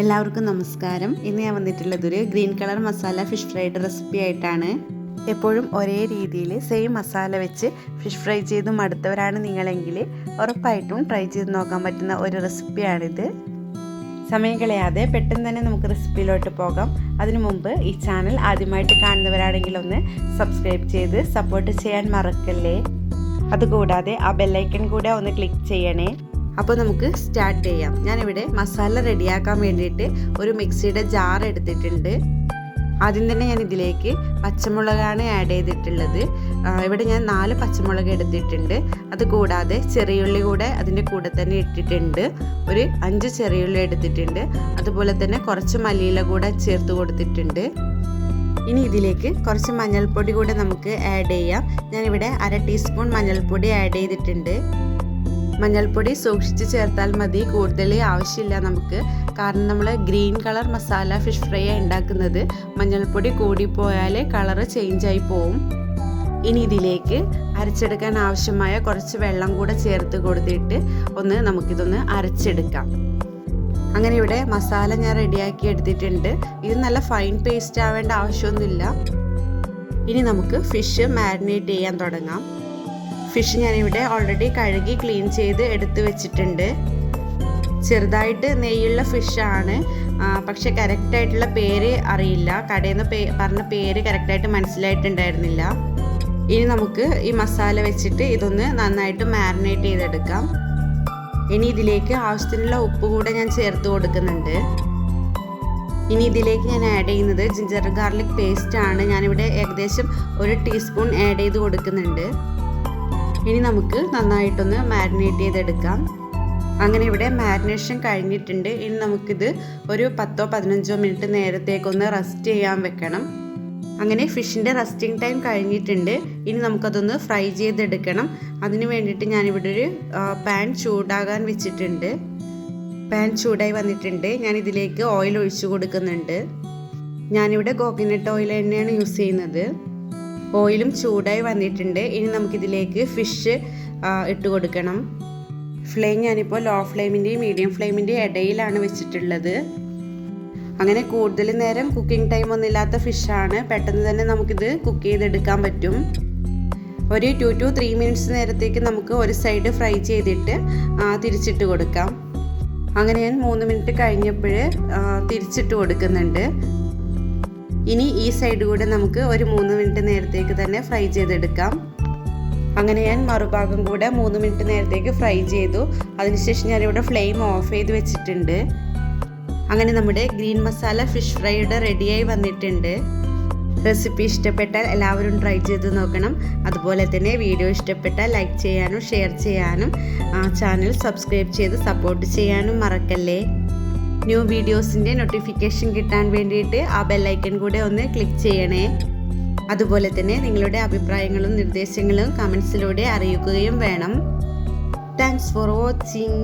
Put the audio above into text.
എല്ലാവർക്കും നമസ്കാരം. ഇന്ന് ഞാൻ വന്നിട്ടുള്ളത് ഒരു green colour masala fish fried recipe ആയിട്ടാണ്. എപ്പോഴും ഒരേ രീതിയിൽ സെയിം മസാല വെച്ച് ഫിഷ് ഫ്രൈ ചെയ്ത് മടുത്തവരാണ് നിങ്ങളെങ്കിൽ ഉറപ്പായിട്ടും ട്രൈ ചെയ്ത് നോക്കാൻ പറ്റുന്ന ഒരു റെസിപ്പിയാണിത് സമയം കളയാതെ പെട്ടെന്ന് തന്നെ നമുക്ക് റെസിപ്പിയിലോട്ട് പോകാം. അതിനു മുമ്പ് ഈ ചാനൽ ആദ്യമായിട്ട് കാണുന്നവരാണെങ്കിൽ ഒന്ന് സബ്സ്ക്രൈബ് ചെയ്ത് സപ്പോർട്ട് ചെയ്യാൻ മറക്കല്ലേ? അതുകൂടാതെ ആ ബെല്ലൈക്കൺ കൂടെ ഒന്ന് ക്ലിക്ക് ചെയ്യണേ. അപ്പോൾ നമുക്ക് സ്റ്റാർട്ട് ചെയ്യാം. ഞാനിവിടെ മസാല റെഡിയാക്കാൻ വേണ്ടിയിട്ട് ഒരു മിക്സിയുടെ ജാർ എടുത്തിട്ടുണ്ട്. ആദ്യം തന്നെ ഞാൻ ഇതിലേക്ക് പച്ചമുളകാണ് ആഡ് ചെയ്തിട്ടുള്ളത്. ഇവിടെ ഞാൻ നാല് പച്ചമുളക് എടുത്തിട്ടുണ്ട്. അത് കൂടാതെ ചെറിയുള്ളി കൂടെ അതിന്റെ കൂടെ തന്നെ ഇട്ടിട്ടുണ്ട്. ഒരു അഞ്ച് ചെറിയുള്ളി എടുത്തിട്ടുണ്ട്. അതുപോലെ തന്നെ കുറച്ച് മല്ലിയില കൂടെ ചേർത്ത് കൊടുത്തിട്ടുണ്ട്. ഇനി ഇതിലേക്ക് കുറച്ച് മഞ്ഞൾപ്പൊടി കൂടെ നമുക്ക് ആഡ് ചെയ്യാം. ഞാനിവിടെ അര ടീസ്പൂൺ മഞ്ഞൾപ്പൊടി ആഡ് ചെയ്തിട്ടുണ്ട്. മഞ്ഞൾപ്പൊടി സൂക്ഷിച്ച് ചേർത്താൽ മതി. കൂടുതൽ ആവശ്യമില്ല നമുക്ക്. കാരണം നമ്മൾ green colour masala fish fry ഉണ്ടാക്കുന്നത്. മഞ്ഞൾപ്പൊടി കൂടിപ്പോയാൽ കളറ് ചേഞ്ചായി പോവും. ഇനി ഇതിലേക്ക് അരച്ചെടുക്കാൻ ആവശ്യമായ കുറച്ച് വെള്ളം കൂടെ ചേർത്ത് കൊടുത്തിട്ട് ഒന്ന് നമുക്കിതൊന്ന് അരച്ചെടുക്കാം. അങ്ങനെ ഇവിടെ മസാല ഞാൻ റെഡിയാക്കി എടുത്തിട്ടുണ്ട്. ഇത് നല്ല ഫൈൻ പേസ്റ്റ് ആവേണ്ട ആവശ്യമൊന്നുമില്ല. ഇനി നമുക്ക് ഫിഷ് മാരിനേറ്റ് ചെയ്യാൻ തുടങ്ങാം. ഫിഷ് ഞാനിവിടെ ഓൾറെഡി കഴുകി ക്ലീൻ ചെയ്ത് എടുത്തു വെച്ചിട്ടുണ്ട്. ചെറുതായിട്ട് നെയ്യുള്ള ഫിഷാണ് പക്ഷെ കറക്റ്റായിട്ടുള്ള പേര് അറിയില്ല. കടയിൽ നിന്ന് പേ പറഞ്ഞ പേര് കറക്റ്റായിട്ട് മനസ്സിലായിട്ടുണ്ടായിരുന്നില്ല. ഇനി നമുക്ക് ഈ മസാല വെച്ചിട്ട് ഇതൊന്ന് നന്നായിട്ട് മാരിനേറ്റ് ചെയ്തെടുക്കാം. ഇനി ഇതിലേക്ക് ആവശ്യത്തിനുള്ള ഉപ്പ് കൂടെ ഞാൻ ചേർത്ത് കൊടുക്കുന്നുണ്ട്. ഇനി ഇതിലേക്ക് ഞാൻ ആഡ് ചെയ്യുന്നത് ജിഞ്ചർ ഗാർലിക് പേസ്റ്റ് ആണ്. ഞാനിവിടെ ഏകദേശം ഒരു ടീസ്പൂൺ ആഡ് ചെയ്ത് കൊടുക്കുന്നുണ്ട്. ഇനി നമുക്ക് നന്നായിട്ടൊന്ന് മാരിനേറ്റ് ചെയ്തെടുക്കാം. അങ്ങനെ ഇവിടെ മാരിനേഷൻ കഴിഞ്ഞിട്ടുണ്ട്. ഇനി നമുക്കിത് ഒരു പത്തോ പതിനഞ്ചോ മിനിറ്റ് നേരത്തേക്കൊന്ന് റെസ്റ്റ് ചെയ്യാൻ വെക്കണം. അങ്ങനെ ഫിഷിന്റെ റസ്റ്റിംഗ് ടൈം കഴിഞ്ഞിട്ടുണ്ട്. ഇനി നമുക്കതൊന്ന് ഫ്രൈ ചെയ്തെടുക്കണം. അതിന് വേണ്ടിയിട്ട് ഞാനിവിടെ ഒരു പാൻ ചൂടാകാൻ വെച്ചിട്ടുണ്ട്. പാൻ ചൂടായി വന്നിട്ടുണ്ട്. ഞാൻ ഇതിലേക്ക് ഓയിൽ ഒഴിച്ചു കൊടുക്കുന്നുണ്ട്. ഞാനിവിടെ കോക്കനട്ട് ഓയിൽ തന്നെയാണ് യൂസ് ചെയ്യുന്നത്. ഓയിലും ചൂടായി വന്നിട്ടുണ്ട്. ഇനി നമുക്കിതിലേക്ക് ഫിഷ് ഇട്ട് കൊടുക്കണം. ഫ്ലെയിം ഞാനിപ്പോൾ ലോ ഫ്ലെയിമിന്റെയും മീഡിയം ഫ്ലെയിമിന്റെയും ഇടയിലാണ് വെച്ചിട്ടുള്ളത്. അങ്ങനെ കൂടുതൽ നേരം കുക്കിംഗ് ടൈം ഒന്നുമില്ലാത്ത ഫിഷാണ് പെട്ടെന്ന് തന്നെ നമുക്കിത് കുക്ക് ചെയ്തെടുക്കാൻ പറ്റും. ഒരു ടു ടു ത്രീ മിനിറ്റ്സ് നേരത്തേക്ക് നമുക്ക് ഒരു സൈഡ് ഫ്രൈ ചെയ്തിട്ട് തിരിച്ചിട്ട് കൊടുക്കാം. അങ്ങനെ ഞാൻ മൂന്ന് മിനിറ്റ് കഴിഞ്ഞപ്പോൾ തിരിച്ചിട്ട് കൊടുക്കുന്നുണ്ട്. ഇനി ഈ സൈഡ് കൂടെ നമുക്ക് ഒരു മൂന്ന് മിനിറ്റ് നേരത്തേക്ക് തന്നെ ഫ്രൈ ചെയ്തെടുക്കാം. അങ്ങനെ ഞാൻ മറുഭാഗം കൂടെ മൂന്ന് മിനിറ്റ് നേരത്തേക്ക് ഫ്രൈ ചെയ്തു. അതിനുശേഷം ഞാനിവിടെ ഫ്ലെയിം ഓഫ് ചെയ്ത് വെച്ചിട്ടുണ്ട്. അങ്ങനെ നമ്മുടെ ഗ്രീൻ മസാല ഫിഷ് ഫ്രൈയുടെ റെഡിയായി വന്നിട്ടുണ്ട്. റെസിപ്പി ഇഷ്ടപ്പെട്ടാൽ എല്ലാവരും ട്രൈ ചെയ്ത് നോക്കണം. അതുപോലെ തന്നെ വീഡിയോ ഇഷ്ടപ്പെട്ടാൽ ലൈക്ക് ചെയ്യാനും ഷെയർ ചെയ്യാനും ചാനൽ സബ്സ്ക്രൈബ് ചെയ്ത് സപ്പോർട്ട് ചെയ്യാനും മറക്കല്ലേ? ന്യൂ വീഡിയോസിന്റെ നോട്ടിഫിക്കേഷൻ കിട്ടാൻ വേണ്ടിയിട്ട് ആ ബെല്ലൈക്കൺ കൂടെ ഒന്ന് ക്ലിക്ക് ചെയ്യണേ. അതുപോലെ തന്നെ നിങ്ങളുടെ അഭിപ്രായങ്ങളും നിർദ്ദേശങ്ങളും കമൻസിലൂടെ അറിയിക്കുകയും വേണം. Thanks for watching